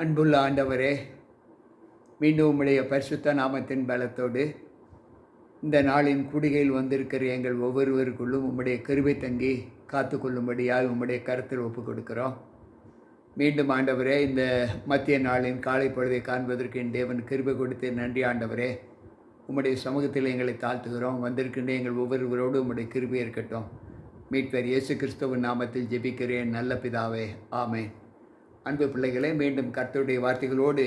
அன்புள்ள ஆண்டவரே மீண்டும் உம்முடைய பரிசுத்த நாமத்தின் பலத்தோடு இந்த நாளின் குடிகையில் வந்திருக்கிற எங்கள் ஒவ்வொருவருக்குள்ளும் உம்முடைய கருவை தங்கி காத்துக்கொள்ளும்படியாக உம்முடைய கருத்தில் ஒப்புக் கொடுக்கிறோம் மீண்டும் ஆண்டவரே இந்த மத்திய நாளின் காலை பொழுதை காண்பதற்கு என் தேவன் கிருபை கொடுத்து நன்றி ஆண்டவரே. உம்முடைய சமூகத்தில் எங்களை தாழ்த்துகிறோம். வந்திருக்கின்ற எங்கள் ஒவ்வொருவரோடு உம்முடைய கிருபை இருக்கட்டும். மீட்பர் இயேசு கிறிஸ்துவின் நாமத்தில் ஜெபிக்கிறேன். நல்ல பிதாவே. ஆமேன். அன்பு பிள்ளைகளே மீண்டும் கர்த்தருடைய வார்த்தைகளோடு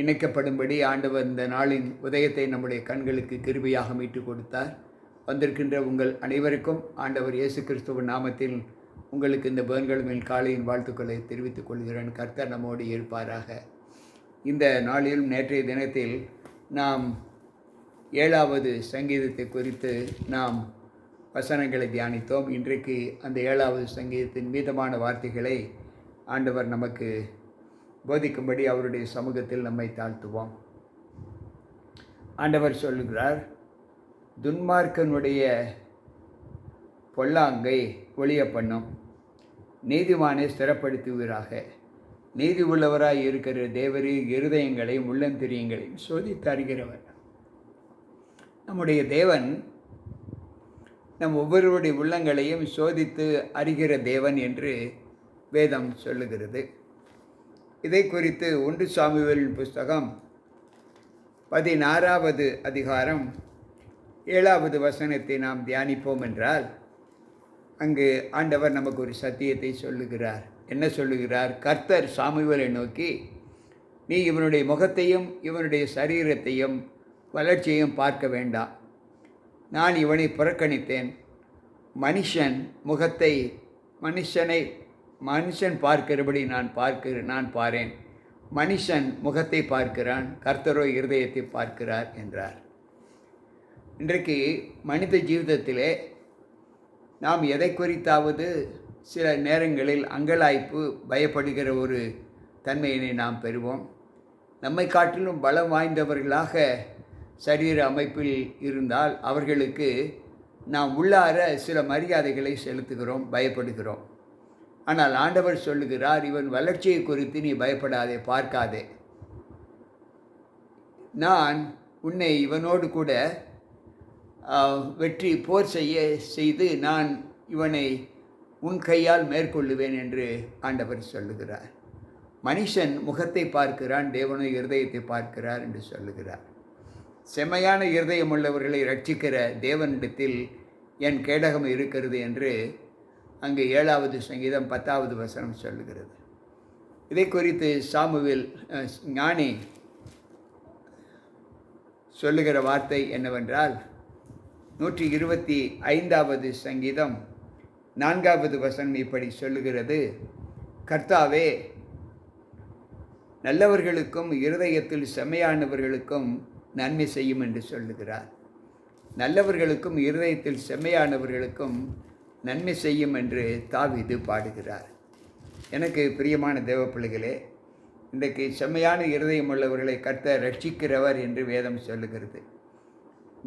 இணைக்கப்படும்படி ஆண்டவர் இந்த நாளின் உதயத்தை நம்முடைய கண்களுக்கு கிருபியாக மீட்டு கொடுத்தார். வந்திருக்கின்ற உங்கள் அனைவருக்கும் ஆண்டவர் இயேசு கிறிஸ்துவின் நாமத்தில் உங்களுக்கு இந்த பேன்களுமின் காலையின் வாழ்த்துக்களை தெரிவித்துக் கொள்கிறேன். கர்த்தர் நம்மோடு இருப்பாராக. இந்த நாளிலும் நேற்றைய தினத்தில் நாம் ஏழாவது சங்கீதத்தை குறித்து நாம் வசனங்களை தியானித்தோம். இன்றைக்கு அந்த ஏழாவது சங்கீதத்தின் மீதமான வார்த்தைகளை ஆண்டவர் நமக்கு போதிக்கும்படி அவருடைய சமூகத்தில் நம்மை தாழ்த்துவோம். ஆண்டவர் சொல்லுகிறார் துன்மார்க்கனுடைய பொல்லாங்கை ஒளிய பண்ணும். நீதிமானை ஸ்திரப்படுத்துவீராக. நீதி உள்ளவராய் இருக்கிற தேவரி இருதயங்களையும் உள்ளந்திரியங்களையும் சோதித்து அறிகிறவர் நம்முடைய தேவன் நம் ஒவ்வொருவருடைய உள்ளங்களையும் சோதித்து அறிகிற தேவன் என்று வேதம் சொல்லுகிறது. இதை குறித்து ஒன்று சாமுவேலின் புஸ்தகம் பதினாறாவது அதிகாரம் ஏழாவது வசனத்தை நாம் தியானிப்போம் என்றால் அங்கு ஆண்டவர் நமக்கு ஒரு சத்தியத்தை சொல்லுகிறார். என்ன சொல்லுகிறார்? கர்த்தர் சாமுவேலை நோக்கி நீ இவனுடைய முகத்தையும் இவனுடைய சரீரத்தையும் வளர்ச்சியையும் பார்க்க வேண்டாம். நான் இவனை புறக்கணித்தேன். மனுஷன் முகத்தை மனுஷனை மனுஷன் பார்க்கிறபடி நான் பார்க்கிற நான் பாரேன். மனுஷன் முகத்தை பார்க்கிறான் கர்த்தரோ இருதயத்தை பார்க்கிறார் என்றார். இன்றைக்கு மனித ஜீவிதத்திலே நாம் எதை குறித்தாவது சில நேரங்களில் அங்கலாய்ப்பு பயப்படுகிற ஒரு தன்மையினை நாம் பெறுவோம். நம்மை காட்டிலும் பலம் வாய்ந்தவர்களாக சரீர அமைப்பில் இருந்தால் அவர்களுக்கு நாம் உள்ளார சில மரியாதைகளை செலுத்துகிறோம் பயப்படுகிறோம். ஆனால் ஆண்டவர் சொல்லுகிறார் இவன் வளர்ச்சியை குறித்து நீ பயப்படாதே பார்க்காதே. நான் உன்னை இவனோடு கூட வெற்றி போர் செய்ய செய்து நான் இவனை உன் கையால் மேற்கொள்ளுவேன் என்று ஆண்டவர் சொல்லுகிறார். மனுஷன் முகத்தை பார்க்கிறான் தேவனுடைய இருதயத்தை பார்க்கிறார் என்று சொல்லுகிறார். செம்மையான இருதயம் உள்ளவர்களை ரட்சிக்கிற தேவனிடத்தில் என் கேடகம் இருக்கிறது என்று அங்கு ஏழாவது சங்கீதம் பத்தாவது வசனம் சொல்லுகிறது. இதை குறித்து சாமுவில் ஞானி சொல்லுகிற வார்த்தை என்னவென்றால் நூற்றி இருபத்தி ஐந்தாவது சங்கீதம் நான்காவது வசனம் இப்படி சொல்லுகிறது. கர்த்தாவே நல்லவர்களுக்கும் இருதயத்தில் செம்மையானவர்களுக்கும் நன்மை செய்யும் என்று சொல்லுகிறார். நல்லவர்களுக்கும் இருதயத்தில் செம்மையானவர்களுக்கும் நன்மை செய்யும் என்று தாவிது பாடுகிறார். எனக்கு பிரியமான தேவ பிள்ளைகளே இன்றைக்கு செம்மையான இருதயம் உள்ளவர்களை கர்த்த ரட்சிக்கிறவர் என்று வேதம் சொல்லுகிறது.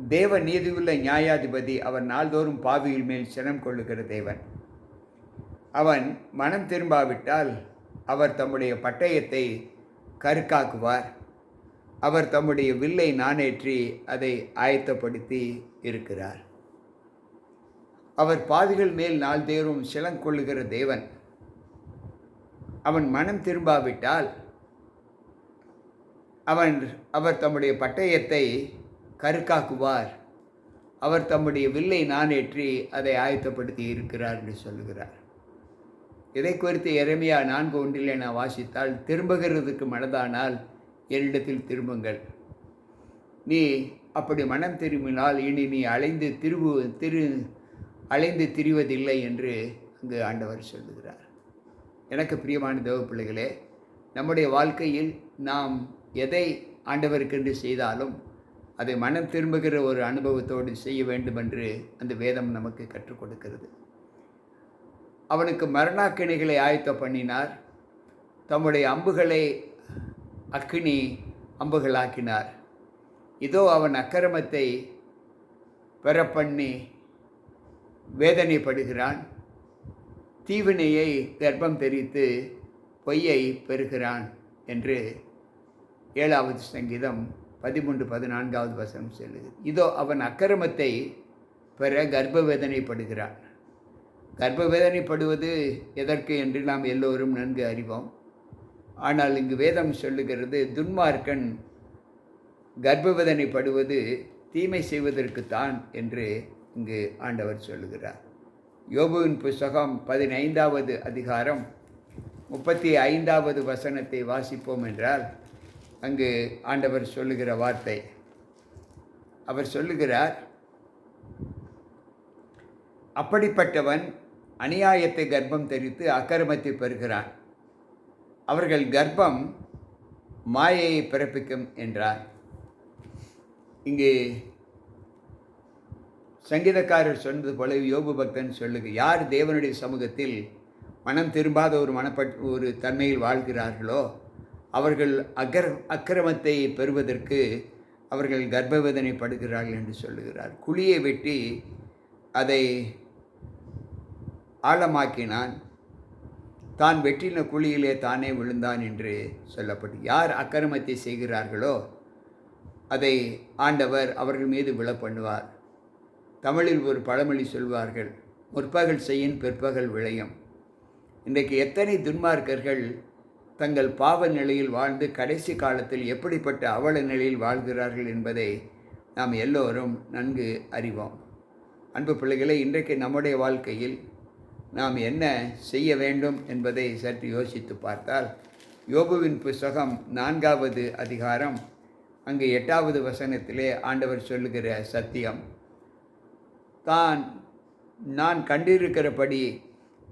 தேவ நீதியுள்ள நியாயாதிபதி அவர் நாள்தோறும் பாவியில் மேல் சினம் கொள்ளுகிற தேவன். அவன் மனம் திரும்பாவிட்டால் அவர் தம்முடைய பட்டயத்தை கருக்காக்குவார். அவர் தம்முடைய வில்லை நானேற்றி அதை ஆயத்தப்படுத்தி இருக்கிறார். அவர் பாவிகள் மேல் நாள்தேறும் சிலங்கொள்ளுகிற தேவன். அவன் மனம் திரும்பாவிட்டால் அவன் அவர் தம்முடைய பட்டயத்தை கருக்காக்குவார். அவர் தம்முடைய வில்லை நானேற்றி அதை ஆயத்தப்படுத்தி இருக்கிறார் என்று சொல்லுகிறார். இதை குறித்து எரமையா நான்கு ஒன்றில் என வாசித்தால் திரும்புகிறதுக்கு மனதானால் என்னிடத்தில் திரும்புங்கள். நீ அப்படி மனம் திரும்பினால் இனி நீ அலைந்து திரு திரு அலைந்து திரிவதில்லை என்று அங்கு ஆண்டவர் சொல்லுகிறார். எனக்கு பிரியமான தேவ பிள்ளைகளே நம்முடைய வாழ்க்கையில் நாம் எதை ஆண்டவருக்கென்று செய்தாலும் அதை மனம் திரும்புகிற ஒரு அனுபவத்தோடு செய்ய வேண்டும் என்று அந்த வேதம் நமக்கு கற்றுக் கொடுக்கிறது. அவனுக்கு மரணாக்கிணிகளை ஆயத்தம் பண்ணினார். தம்முடைய அம்புகளை அக்கினி அம்புகளாக்கினார். இதோ அவன் அக்கிரமத்தை பெற பண்ணி வேதனைப்படுகிறான். தீவினையை கர்ப்பம் தெரித்து பொய்யை பெறுகிறான் என்று ஏழாவது சங்கீதம் பதிமூன்று பதினான்காவது வசனம் செல்லுது. இதோ அவன் அக்கிரமத்தை பெற கர்ப்பவேதனைப்படுகிறான். கர்ப்பவேதனைப்படுவது எதற்கு என்று நாம் எல்லோரும் நன்கு அறிவோம். ஆனால் இங்கு வேதம் சொல்லுகிறது துன்மார்க்கன் கர்ப்பவேதனைப்படுவது தீமை செய்வதற்குத்தான் என்று இங்கு ஆண்டவர் சொல்லுகிறார். யோபுவின் புஸ்தகம் பதினைந்தாவது அதிகாரம் முப்பத்தி ஐந்தாவது வசனத்தை வாசிப்போம் என்றால் அங்கு ஆண்டவர் சொல்லுகிற வார்த்தை. அவர் சொல்லுகிறார் அப்படிப்பட்டவன் அநியாயத்தை கர்ப்பம் தெரிவித்து அக்கிரமத்தை பெறுகிறான். அவர்கள் கர்ப்பம் மாயையை பிறப்பிக்கும் என்றார். இங்கு சங்கீதக்காரர் சொன்னது போல யோபு பக்தன் சொல்லுங்க யார் தேவனுடைய சமூகத்தில் மனம் திரும்பாத ஒரு மனப்பட் ஒரு தன்மையில் வாழ்கிறார்களோ அவர்கள் அக்கர அக்கிரமத்தை பெறுவதற்கு அவர்கள் கர்ப்பவேதனைப்படுகிறார்கள் என்று சொல்லுகிறார். குழியை வெட்டி அதை ஆழமாக்கினான். தான் வெட்டின குழியிலே தானே விழுந்தான் என்று சொல்லப்பட்டு யார் அக்கிரமத்தை செய்கிறார்களோ அதை ஆண்டவர் அவர்கள் மீது விழ பண்ணுவார் தமிழில் ஒரு பழமொழி சொல்வார்கள் முற்பகல் செய்யின் பிற்பகல் விளையும். இன்றைக்கு எத்தனை துன்மார்க்கர்கள் தங்கள் பாவ நிலையில் வாழ்ந்து கடைசி காலத்தில் எப்படிப்பட்ட அவல நிலையில் வாழ்கிறார்கள் என்பதை நாம் எல்லோரும் நன்கு அறிவோம். அன்பு பிள்ளைகளை இன்றைக்கு நம்முடைய வாழ்க்கையில் நாம் என்ன செய்ய வேண்டும் என்பதை சற்று யோசித்து பார்த்தால் யோபுவின் புஸ்தகம் நான்காவது அதிகாரம் அங்கு எட்டாவது வசனத்திலே ஆண்டவர் சொல்லுகிற சத்தியம். தான் நான் கண்டிருக்கிறபடி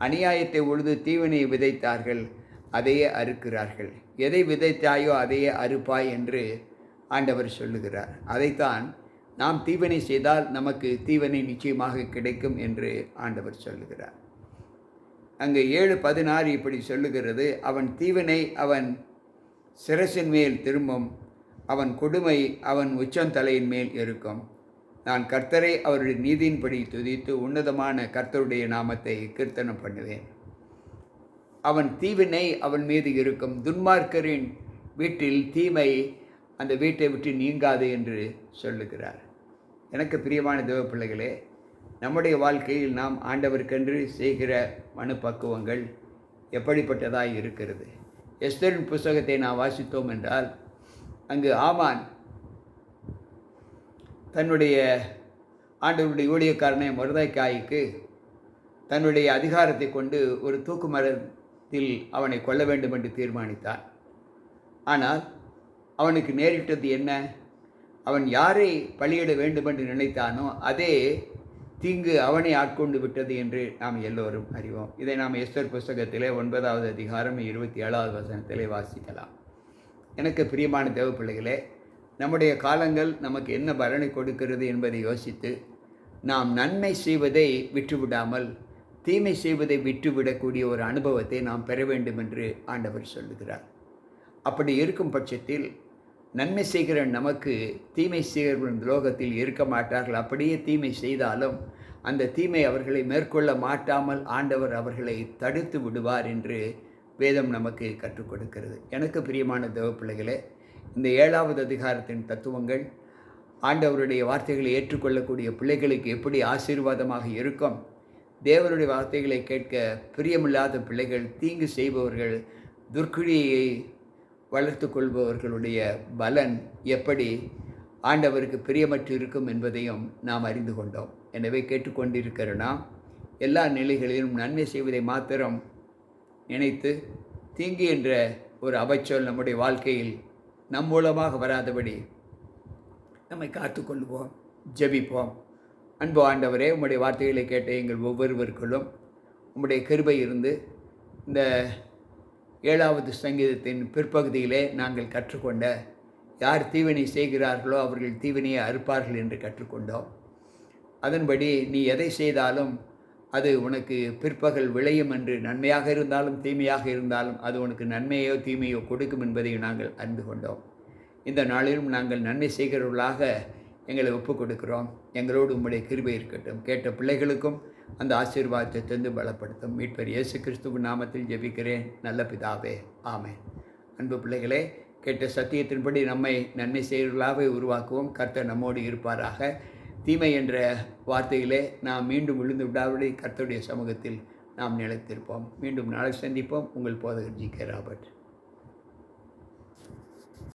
அநியாயத்தை உழுது தீவனை விதைத்தார்கள் அதையே அறுக்கிறார்கள். எதை விதைத்தாயோ அதையே அறுப்பாய் என்று ஆண்டவர் சொல்லுகிறார். அதைத்தான் நாம் தீவனை செய்தால் நமக்கு தீவனை நிச்சயமாக கிடைக்கும் என்று ஆண்டவர் சொல்லுகிறார். அங்கு ஏழு பதினாறு இப்படி சொல்லுகிறது. அவன் தீவனை அவன் சிரசின் மேல் திரும்பும் அவன் கொடுமை அவன் உச்சந்தலையின் மேல் இருக்கும். நான் கர்த்தரை அவருடைய நீதியின்படி துதித்து உன்னதமான கர்த்தருடைய நாமத்தை கீர்த்தனம் பண்ணுவேன். அவன் தீவினை அவன் மீது இருக்கும். துன்மார்க்கரின் வீட்டில் தீமை அந்த வீட்டை விட்டு நீங்காது என்று சொல்லுகிறார். எனக்கு பிரியமான தேவ பிள்ளைகளே நம்முடைய வாழ்க்கையில் நாம் ஆண்டவருக்கென்று செய்கிற மனுப்பக்குவங்கள் எப்படிப்பட்டதாக இருக்கிறது? எஸ்தரின் புஸ்தகத்தை நாம் வாசித்தோம் என்றால் அங்கு ஆமான் தன்னுடைய ஆண்டவருடைய ஊழியக்காரனை மருதாய்க்காய்க்கு தன்னுடைய அதிகாரத்தை கொண்டு ஒரு தூக்கு மரத்தில் அவனை கொல்ல வேண்டும் என்று தீர்மானித்தான். ஆனால் அவனுக்கு நேரிட்டது என்ன? அவன் யாரை பலியிட வேண்டும் என்று நினைத்தானோ அதே தீங்கு அவனை ஆட்கொண்டு விட்டது என்று நாம் எல்லோரும் அறிவோம். இதை நாம் எஸ்தர் புஸ்தகத்திலே ஒன்பதாவது அதிகாரம் இருபத்தி ஏழாவது வசனத்திலே வாசிக்கலாம். எனக்கு பிரியமான தேவ பிள்ளைகளே நம்முடைய காலங்கள் நமக்கு என்ன பலனை கொடுக்கிறது என்பதை யோசித்து நாம் நன்மை செய்வதை விட்டுவிடாமல் தீமை செய்வதை விட்டுவிடக்கூடிய ஒரு அனுபவத்தை நாம் பெற வேண்டும் என்று ஆண்டவர் சொல்லுகிறார். அப்படி இருக்கும் பட்சத்தில் நன்மை செய்கிற நமக்கு தீமை செய்கிறவர்கள் லோகத்தில் இருக்க மாட்டார்கள். அப்படியே தீமை செய்தாலும் அந்த தீமை அவர்களை மேற்கொள்ள மாட்டாமல் ஆண்டவர் அவர்களை தடுத்து விடுவார் என்று வேதம் நமக்கு கற்றுக் கொடுக்கிறது. எனக்கு பிரியமான தேவ பிள்ளைகளே இந்த ஏழாவது அதிகாரத்தின் தத்துவங்கள் ஆண்டவருடைய வார்த்தைகளை ஏற்றுக்கொள்ளக்கூடிய பிள்ளைகளுக்கு எப்படி ஆசீர்வாதமாக இருக்கும்? தேவருடைய வார்த்தைகளை கேட்க பிரியமில்லாத பிள்ளைகள் தீங்கு செய்பவர்கள் துர்க்குழியை வளர்த்து கொள்பவர்களுடைய பலன் எப்படி ஆண்டவருக்கு பிரியமற்று இருக்கும் என்பதையும் நாம் அறிந்து கொண்டோம். எனவே கேட்டுக்கொண்டிருக்கிற நாம் எல்லா நிலைகளிலும் நன்மை செய்வதை மாத்திரம் நினைத்து தீங்கு என்ற ஒரு அபச்சொல் நம்முடைய வாழ்க்கையில் நம் மூலமாக வராதபடி நம்மை காத்துக்கொள்வோம் ஜெபிப்போம். அன்பு ஆண்டவரே உம்முடைய வார்த்தைகளை கேட்ட எங்கள் ஒவ்வொருவருக்குள்ளும் உம்முடைய கிருபை இருந்து இந்த ஏழாவது சங்கீதத்தின் பிற்பகுதியிலே நாங்கள் கற்றுக்கொண்ட யார் தீவினை செய்கிறார்களோ அவர்கள் தீவினையை அறுப்பார்கள் என்று கற்றுக்கொண்டோம். அதன்படி நீ எதை செய்தாலும் அது உனக்கு பிற்பகல் விளையும் என்று நன்மையாக இருந்தாலும் தீமையாக இருந்தாலும் அது உனக்கு நன்மையோ தீமையோ கொடுக்கும் என்பதை நாங்கள் அறிந்து கொண்டோம். இந்த நாளிலும் நாங்கள் நன்மை செய்கிறவர்களாக எங்களை ஒப்புக் கொடுக்கிறோம் எங்களோடு உம்முடைய கிருபை இருக்கட்டும். கேட்ட பிள்ளைகளுக்கும் அந்த ஆசீர்வாதத்தை தந்து பலப்படுத்தும். மீட்பர் இயேசு கிறிஸ்துவின் நாமத்தில் ஜெபிக்கிறேன். நல்ல பிதாவே. ஆமே அன்பு பிள்ளைகளே கேட்ட சத்தியத்தின்படி நம்மை நன்மை செய்கிறவர்களாகவே உருவாக்குவோம். கர்த்தர் நம்மோடு இருப்பாராக. தீமை என்ற வார்த்தையிலே நாம் மீண்டும் விழுந்து விடாதபடி கர்த்தருடைய சமூகத்தில் நாம் நிலைத்திருப்போம். மீண்டும் நாளை சந்திப்போம். உங்கள் போதகர் ஜி கே ராபர்ட்.